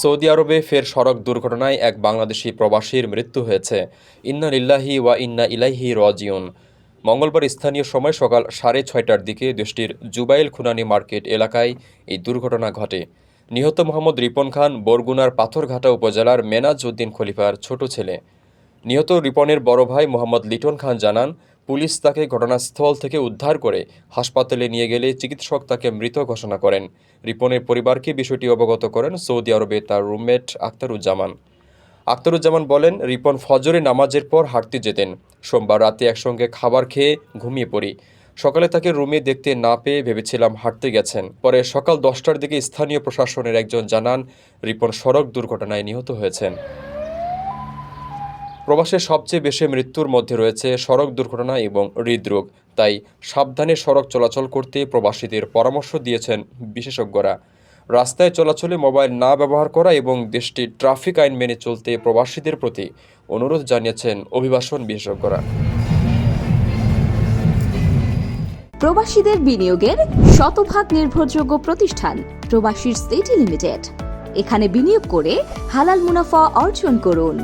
Saudi আরবে ফের সড়ক দুর্ঘটনায় এক বাংলাদেশি প্রবাসীর মৃত্যু হয়েছে। ইন্না লিল্লাহি ওয়া ইন্না ইলাইহি রাজিউন। মঙ্গলবার স্থানীয় সময় সকাল সাড়ে ছয়টার দিকে দেশটির জুবাইল খুনানি মার্কেট এলাকায় এই দুর্ঘটনা ঘটে। নিহত মোহাম্মদ রিপন খান বরগুনার পাথরঘাটা উপজেলার মেনাজ উদ্দিন খলিফার ছোট ছেলে। নিহত রিপনের বড় ভাই মোহাম্মদ লিটন খান জানান পুলিশ তাকে ঘটনাস্থল থেকে উদ্ধার করে হাসপাতালে নিয়ে গেলে চিকিৎসক তাকে মৃত ঘোষণা করেন। রিপনের পরিবারকে বিষয়টি অবগত করেন সৌদি আরবে তার রুমমেট আখতারুজ্জামান। আখতারুজ্জামান বলেন, রিপন ফজরে নামাজের পর হাঁটতে যেতেন। সোমবার রাতে একসঙ্গে খাবার খেয়ে ঘুমিয়ে পড়ি। সকালে তাকে রুমে দেখতে না পেয়ে ভেবেছিলাম হাঁটতে গেছেন। পরে সকাল দশটার দিকে স্থানীয় প্রশাসনের একজন জানান, রিপন সড়ক দুর্ঘটনায় নিহত হয়েছেন। প্রবাসের সবচেয়ে বেশি মৃত্যুর মধ্যে রয়েছে সড়ক দুর্ঘটনা এবং হৃদরোগ। তাই সাবধানে সড়ক চলাচল করতে প্রবাসীদের পরামর্শ দিয়েছেন বিশেষজ্ঞরা। রাস্তায় চলাচলে মোবাইল না ব্যবহার করা এবং দেশটির ট্রাফিক আইন মেনে চলতে প্রবাসীদের প্রতি অনুরোধ জানিয়েছেন অভিবাসন বিশেষজ্ঞরা। প্রবাসীদের বিনিয়োগের শতভাগ নির্ভরযোগ্য প্রতিষ্ঠান প্রবাসীর সিটি লিমিটেড। এখানে বিনিয়োগ করে হালাল মুনাফা অর্জন করুন।